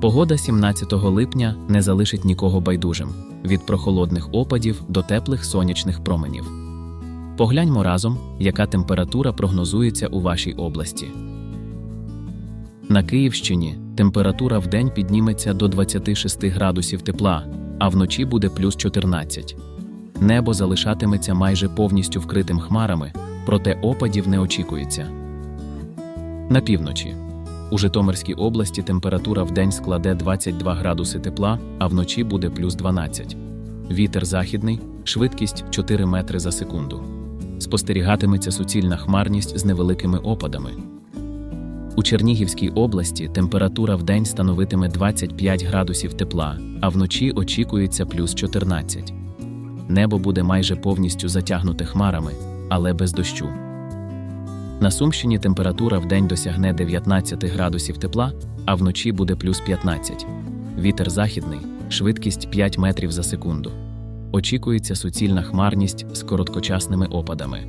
Погода 17 липня не залишить нікого байдужим від прохолодних опадів до теплих сонячних променів. Погляньмо разом, яка температура прогнозується у вашій області. На Київщині температура вдень підніметься до 26 градусів тепла, а вночі буде плюс 14. Небо залишатиметься майже повністю вкритим хмарами, проте опадів не очікується. На півночі. У Житомирській області температура вдень складе 22 градуси тепла, а вночі буде плюс 12. Вітер західний, швидкість 4 метри за секунду. Спостерігатиметься суцільна хмарність з невеликими опадами. У Чернігівській області температура вдень становитиме 25 градусів тепла, а вночі очікується плюс 14. Небо буде майже повністю затягнуте хмарами, але без дощу. На Сумщині температура вдень досягне 19 градусів тепла, а вночі буде плюс 15. Вітер західний, швидкість 5 метрів за секунду. Очікується суцільна хмарність з короткочасними опадами.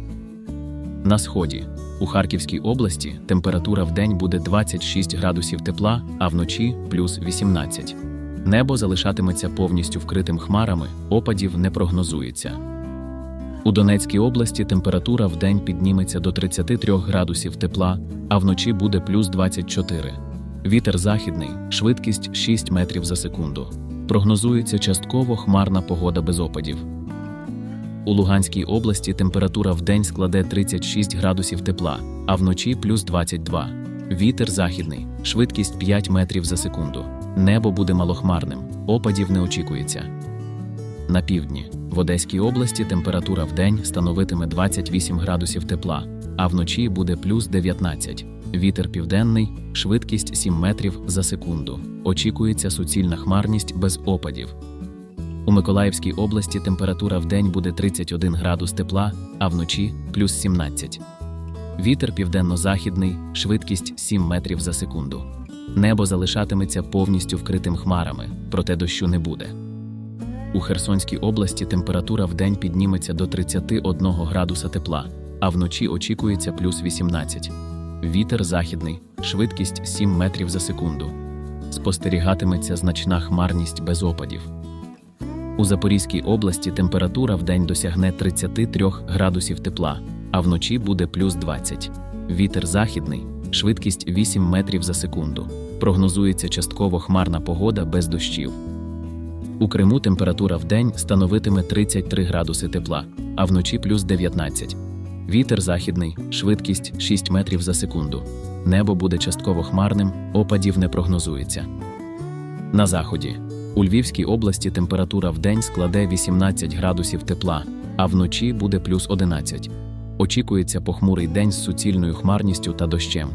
На сході у Харківській області температура вдень буде 26 градусів тепла, а вночі плюс 18. Небо залишатиметься повністю вкритим хмарами, опадів не прогнозується. У Донецькій області температура вдень підніметься до 33 градусів тепла, а вночі буде плюс 24. Вітер західний, швидкість 6 метрів за секунду. Прогнозується частково хмарна погода без опадів. У Луганській області температура вдень складе 36 градусів тепла, а вночі плюс 22. Вітер західний, швидкість 5 метрів за секунду. Небо буде малохмарним, опадів не очікується. На півдні в Одеській області температура вдень становитиме 28 градусів тепла, а вночі буде плюс 19. Вітер південний, швидкість 7 метрів за секунду. Очікується суцільна хмарність без опадів. У Миколаївській області температура вдень буде 31 градус тепла, а вночі плюс 17. Вітер південно-західний, швидкість 7 метрів за секунду. Небо залишатиметься повністю вкритим хмарами, проте дощу не буде. У Херсонській області температура вдень підніметься до 31 градуса тепла, а вночі очікується плюс 18. Вітер західний, швидкість 7 метрів за секунду. Спостерігатиметься значна хмарність без опадів. У Запорізькій області температура вдень досягне 33 градусів тепла, а вночі буде плюс 20. Вітер західний, швидкість 8 метрів за секунду. Прогнозується частково хмарна погода без дощів. У Криму температура вдень становитиме 33 градуси тепла, а вночі плюс 19. Вітер західний, швидкість 6 метрів за секунду. Небо буде частково хмарним, опадів не прогнозується. На заході. У Львівській області температура вдень складе 18 градусів тепла, а вночі буде плюс 11. Очікується похмурий день з суцільною хмарністю та дощем.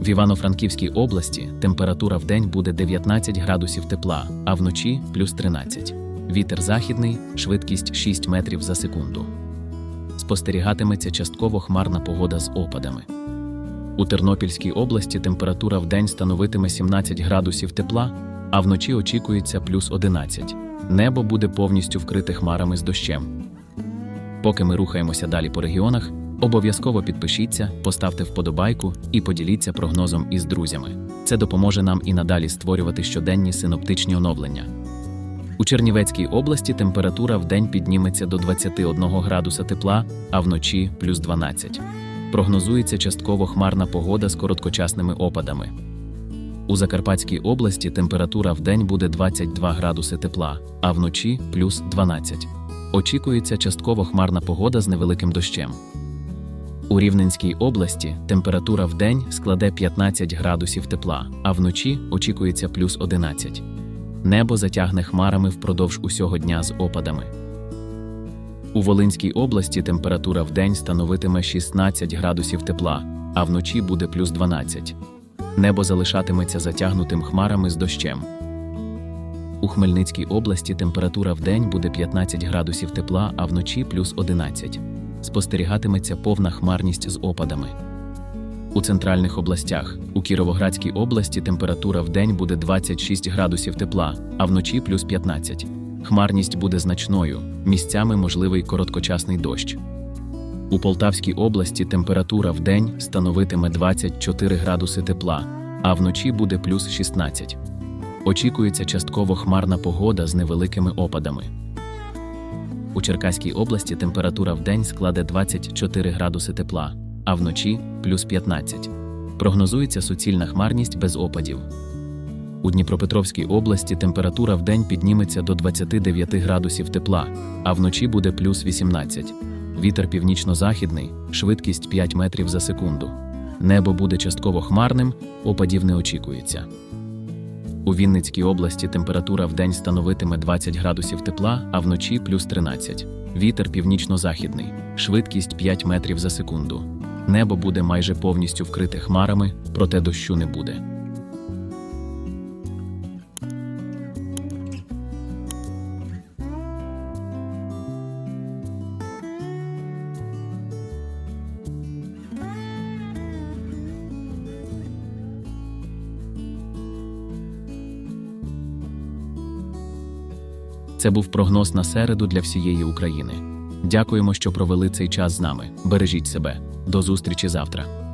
В Івано-Франківській області температура вдень буде 19 градусів тепла, а вночі плюс 13. Вітер західний, швидкість 6 метрів за секунду. Спостерігатиметься частково хмарна погода з опадами. У Тернопільській області температура вдень становитиме 17 градусів тепла, а вночі очікується плюс 11. Небо буде повністю вкрите хмарами з дощем. Поки ми рухаємося далі по регіонах, обов'язково підпишіться, поставте вподобайку і поділіться прогнозом із друзями. Це допоможе нам і надалі створювати щоденні синоптичні оновлення. У Чернівецькій області температура вдень підніметься до 21 градуса тепла, а вночі плюс 12. Прогнозується частково хмарна погода з короткочасними опадами. У Закарпатській області температура вдень буде 22 градуси тепла, а вночі плюс 12. Очікується частково хмарна погода з невеликим дощем. У Рівненській області температура вдень складе 15 градусів тепла, а вночі очікується плюс 11. Небо затягне хмарами впродовж усього дня з опадами. У Волинській області температура вдень становитиме 16 градусів тепла, а вночі буде плюс 12. Небо залишатиметься затягнутим хмарами з дощем. У Хмельницькій області температура вдень буде 15 градусів тепла, а вночі плюс 11. Спостерігатиметься повна хмарність з опадами. У центральних областях у Кіровоградській області температура вдень буде 26 градусів тепла, а вночі плюс 15. Хмарність буде значною, місцями можливий короткочасний дощ. У Полтавській області температура вдень становитиме 24 градуси тепла, а вночі буде плюс 16. Очікується частково хмарна погода з невеликими опадами. У Черкаській області температура в день складе 24 градуси тепла, а вночі плюс 15. Прогнозується суцільна хмарність без опадів. У Дніпропетровській області температура в день підніметься до 29 градусів тепла, а вночі буде плюс 18. Вітер північно-західний, швидкість 5 метрів за секунду. Небо буде частково хмарним, опадів не очікується. У Вінницькій області температура в день становитиме 20 градусів тепла, а вночі плюс 13. Вітер північно-західний, швидкість 5 метрів за секунду. Небо буде майже повністю вкрите хмарами, проте дощу не буде. Це був прогноз на середу для всієї України. Дякуємо, що провели цей час з нами. Бережіть себе. До зустрічі завтра.